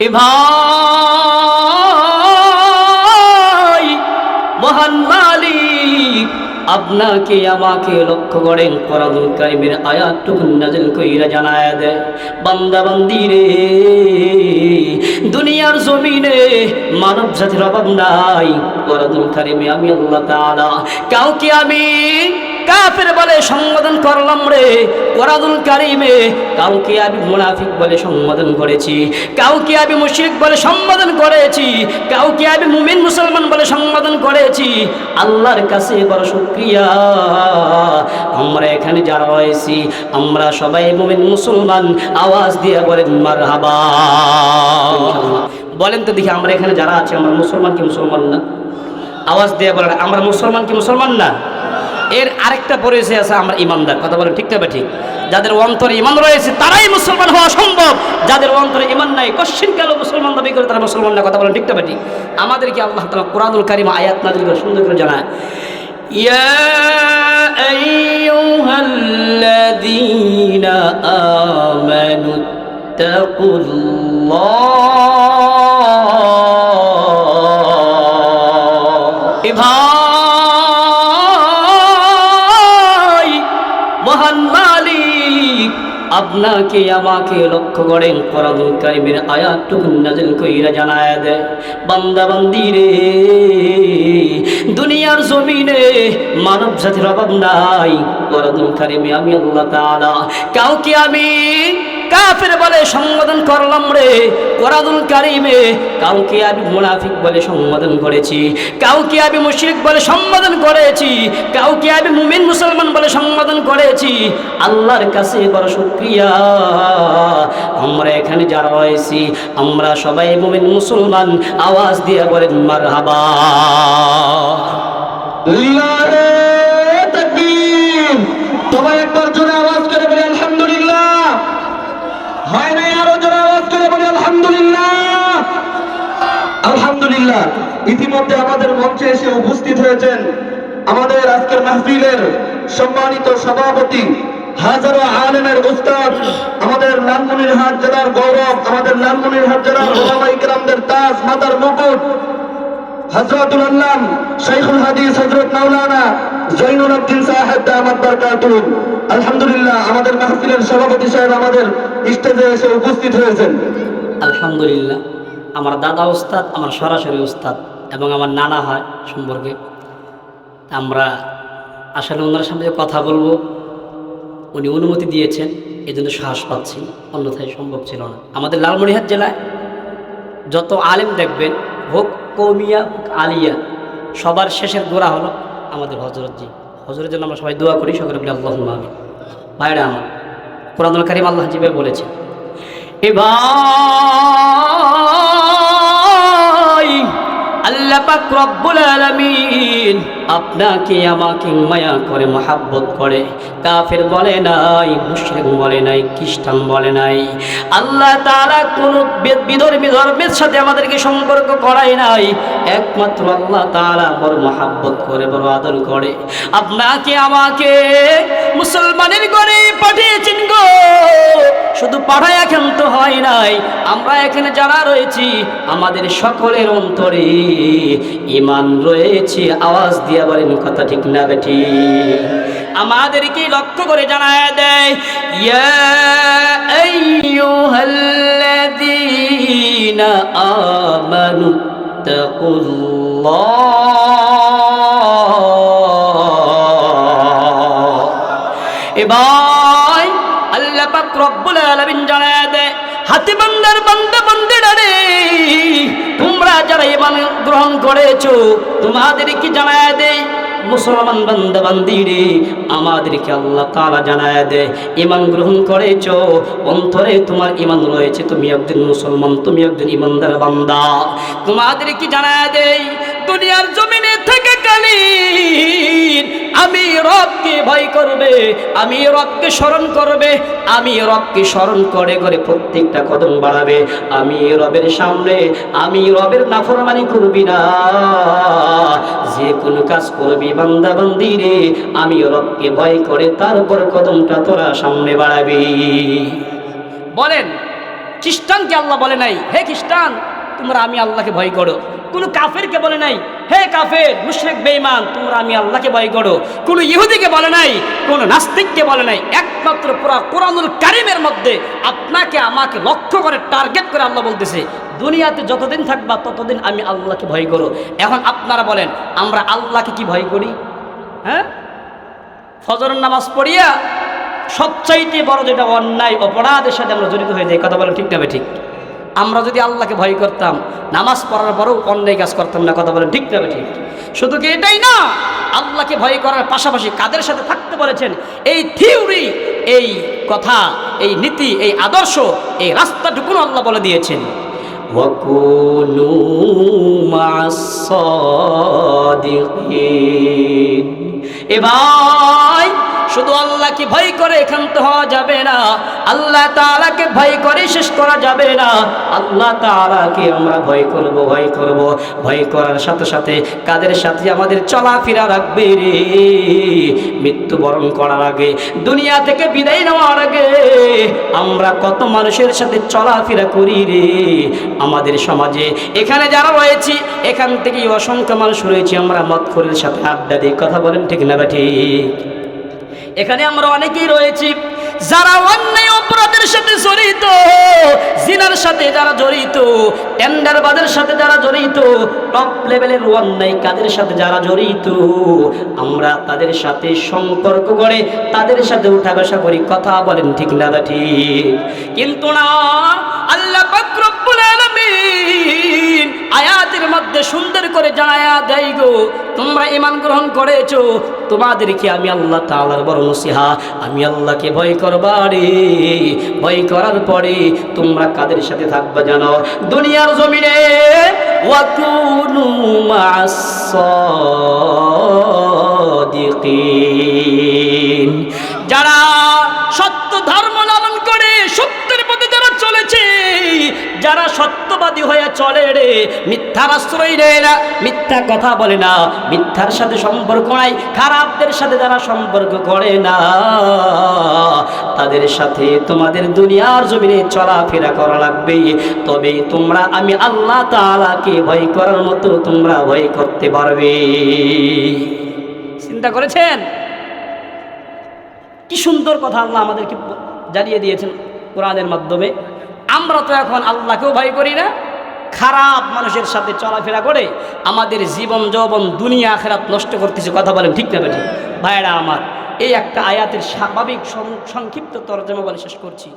এ ভাই, মহান মালিক, আপনাকে, আমাকে লক্ষ্য করেন কোরআনুল কারিমের আয়াতটুকু নাজিল কইরা জানায় দেয় বান্দা বান্দি রে, দুনিয়ার জমিনে মানব জাতির অভাব নাই। কোরআনুল কারিমে আমি আল্লাহ তাআলা, কাউকে আমি কাফের বলে সম্বোধন করলাম রে। কোরআনুল কারিমে কাউকে আমি মুনাফিক বলে সম্বোধন করেছি, কাউকে আমি মুশরিক বলে সম্বোধন করেছি, কাউকে আমি মুমিন মুসলমান বলে সম্বোধন করেছি। আল্লাহর কাছে বড় শুক্রিয়া। আমরা এখানে যারা রয়েছি, আমরা সবাই মুমিন মুসলমান। আওয়াজ দিয়ে বলেন, মারহাবা। বলেন তো দেখি আমরা এখানে যারা আছি, আমরা মুসলমান কি মুসলমান না? আওয়াজ দিয়ে বলেন, আমরা মুসলমান কি মুসলমান না? এর আরেকটা পরিচয় আছে আমরা ইমানদার, কথা বলেন ঠিক তবে ঠিক? যাদের অন্তরে ইমান রয়েছে, তারাই মুসলমান হওয়া সম্ভব। যাদের অন্তরে ইমান নাই, কশ্চিন কালো মুসলমান দাবি করে তারা মুসলমান না, কথা বলেন ঠিক তবে ঠিক? আমাদেরকে আল্লাহ তালা কোরআনুল কারিমা আয়াত নাজিল করে সুন্দর করে জানায়। ইয়া আপনাকে, আমাকে লক্ষ্য করেন কোরআনুল কারিমের আয়াতটুকু নাজিল কইরা জানায় দেয় বান্দা, বান্দি রে, দুনিয়ার জমিনে মানব জাতির অভাব নাই। কোরআনুল কারিমে আমি আল্লাহ তাআলা, কাউকে আমি কাফের বলে সম্বোধন করলাম রে। কোরআনুল কারিমে কাউকে আমি মুনাফিক বলে সম্বোধন করেছি, কাউকে আমি মুশরিক বলে সম্বোধন করেছি, কাউকে আমি মুমিন মুসলমান বলে সম্বোধন করেছি। আল্লাহর কাছে বড় শুক্রিয়া। আমরা এখানে যারা রয়েছি, আমরা সবাই মুমিন মুসলমান। আওয়াজ দিয়ে বলেন, মারহাবা। লিল্লাহে ইতিমধ্যে আমাদের মঞ্চে এসে উপস্থিত হয়েছেন আমাদের আজকের মাহফিলের সম্মানিত সভাপতি হাজারো আলেমের উস্তাদ, আমাদের লালমনিরহাট জেলার গৌরব, আমাদের লালমনিরহাট জেলার ওলামা ইকরামদের তাজ মাতার মুকুট হজরতুল আল্লাম শাইখুল হাদিস হজরত মাওলানা জৈনুল আব্দিন সাহেব দামাত বারকাতুহ। আলহামদুলিল্লাহ, আমাদের মাহফিলের সভাপতি সাহেব আমাদের স্টেজে এসে উপস্থিত হয়েছেন। আলহামদুলিল্লাহ, আমার দাদা উস্তাদ, আমার সরাসরি উস্তাদ। এবং আমার নানা হয় সম্পর্কে। আমরা আসলে ওনার সামনে কথা বলব, উনি অনুমতি দিয়েছেন এই জন্য সাহস পাচ্ছি অন্যথায় সম্ভব ছিল না। আমাদের লালমনিহাট জেলায় যত আলেম দেখবেন, হোক কৌমিয়া, হোক আলিয়া, সবার শেষের গোড়া হলো আমাদের হজরতজি হজরতের জন্য আমরা সবাই দোয়া করি, সকলে বলি আল্লাহ আমি ভাইরা আমার, কোরআনুল কারিম আল্লাহ জিবে বলেছেন এ আল্লাহ পাক রব্বুল আলামিন আপনাকে আমাকে মায়া করে, মহাব্বত করে। কাফের বলে নাই, মুশরিক বলে নাই, খ্রিস্টান বলে নাই। আল্লাহ তারা কোন বিধর্মী ধর্মের সাথে আমাদেরকে সম্পর্ক করাই নাই। একমাত্র আল্লাহ তাআলা বড় মহাব্বত করে, বড় আদর করে। আপনাকে আমাকে মুসলমানের ঘরে পাঠিয়েছেন গো। শুধু পাঠায় এখন তো হয় নাই। আমরা এখানে যারা রয়েছি, আমাদের সকলের অন্তরে ইমান রয়েছে, আওয়াজ দিয়া বলেন কথা ঠিক না বেঠি আমাদেরকে লক্ষ্য করে জানায় দেয়, ইয়া আমানু তাকুল্লাহ। এ ভাই আল্লাহ পাক রব্বুল আলামিন জানায় দেয় হাতে বান্দার বান্দা বান্দিরা রে, তোমরা যারা গ্রহণ করেছ, তোমাদেরকে জানায় দেয় মুসলমান বান্দা বান্দি রে আমাদেরকে আল্লাহ তারা জানায় দেয় ইমান গ্রহণ করেছ, অন্তরে তোমার ইমান রয়েছে, তুমি একজন মুসলমান, তুমি একজন ইমানদার বান্দা। তোমাদেরকে জানায় দেয় দুনিয়ার জমিনে থেকে কালীন। আমি রবকে ভয় করবে, আমি রবকে স্মরণ করবে, আমি রবকে স্মরণ করে করে প্রত্যেকটা কদম বাড়াবে। আমি রবের সামনে, আমি রবের নাফরমানি করবি না। যে কোনো কাজ করবি বান্দা বান্দি রে, আমি রবকে ভয় করে তারপর কদমটা তোরা সামনে বাড়াবি। বলেন খ্রিস্টানকে আল্লাহ বলে নাই? হে খ্রিস্টান, তোমরা আমি আল্লাহকে ভয় করো। কোনো কাফেরকে বলে নাই, হে কাফের, মুশরিক, বেঈমান, তোমরা আমি আল্লাহকে ভয় করো। কোনো ইহুদিকে বলে নাই, কোনো নাস্তিককে বলে নাই। একমাত্র পুরা কোরআনুল কারিমের মধ্যে আপনাকে আমাকে লক্ষ্য করে, টার্গেট করে আল্লাহ বলতেছে, দুনিয়াতে যতদিন থাকবা, ততদিন আমি আল্লাহকে ভয় করো। এখন আপনারা বলেন, আমরা আল্লাহকে কি ভয় করি? হ্যাঁ? ফজরের নামাজ পড়িয়া সবচাইতে বড় যেটা অন্যায়, অপরাধের সাথে আমরা জড়িত হয়ে যাই, কথা বলেন ঠিক না ঠিক? আমরা যদি আল্লাহকে ভয় করতাম, নামাজ পড়ার পরেও অন্যায় কাজ করতাম না, কথা বলেন ঠিক না ঠিক শুধু কি এটাই না, আল্লাহকে ভয় করার পাশাপাশি কাদের সাথে থাকতে বলেছেন? এই থিওরি, এই কথা, এই নীতি, এই আদর্শ, এই রাস্তাটুকুন আল্লাহ বলে দিয়েছেন। এ ভাই শুধু আল্লাহকে ভয় করে ক্ষান্ত হওয়া যাবে না, আল্লাহ তাআলাকে ভয় করে শেষ করা যাবে না। আল্লাহ তাআলাকে আমরা ভয় করব ভয় করব। ভয় করার সাথে সাথে কাদের সাথে আমাদের চলাফেরা রাখবে রে? মৃত্যুবরণ করার আগে, দুনিয়া থেকে বিদায় নেওয়ার আগে আমরা কত মানুষের সাথে চলাফেরা করি রে? আমাদের সমাজে এখানে যারা রয়েছি, এখান থেকেই অসংখ্য মানুষ রয়েছে, আমরা মৎখরের সাথে আড্ডা দিই। কথা বলেন ঠিক না বা ঠিক? এখানে আমরা অনেকেই রয়েছি। যারা অন্যায় অপরাধের সাথে জড়িত, জিনার সাথে যারা জড়িত, টেন্ডারবাদের সাথে যারা জড়িত টপ লেভেলের অন্যায় কাদের সাথে যারা জড়িত, আমরা তাদের সাথে সম্পর্ক করে তাদের সাথে উঠা বসা করি। কথা বলেন ঠিক না ঠিক? কিন্তু না। মধ্যে সুন্দর করে জানায়া দেয় গো, তোমরা ইমান গ্রহণ করেছ, তোমাদেরকে আমি আল্লাহ তাআলার বড় নসিহা, আমি আল্লাহকে ভয় করবা রে। ভয় করার পরে তোমরা কাদের সাথে থাকবা জানো? দুনিয়ার জমিনে যারা সত্য ধর্ম লালন করে, সত্যের পথে যারা চলেছে, যারা সত্যবাদী হয়ে চলে রে। মিথ্যার আশ্রয় নেয় না। মিথ্যা কথা বলে না। মিথ্যার সাথে সম্পর্ক নাই। খারাপদের সাথে যারা সম্পর্ক করে না, তাদের সাথে তোমাদের দুনিয়ার জমিনে চলাফেরা করা লাগবে। তবে তোমরা আমি আল্লাহ তাআলাকে ভয় করার মতো তোমরা ভয় করতে পারবে। চিন্তা করেছেন? কি সুন্দর কথা আল্লাহ আমাদেরকে জানিয়ে দিয়েছেন কোরআনের মাধ্যমে। আমরা তো এখন আল্লাহকেও ভয় করি না। খারাপ মানুষের সাথে চলাফেরা করে আমাদের জীবন যৌবন, দুনিয়া, আখেরাত নষ্ট করতেছে, কথা বলেন ঠিক না বেঠিক ভাইরা আমার, এই একটা আয়াতের স্বাভাবিক সংক্ষিপ্ত তরজমা বলে শেষ করছি।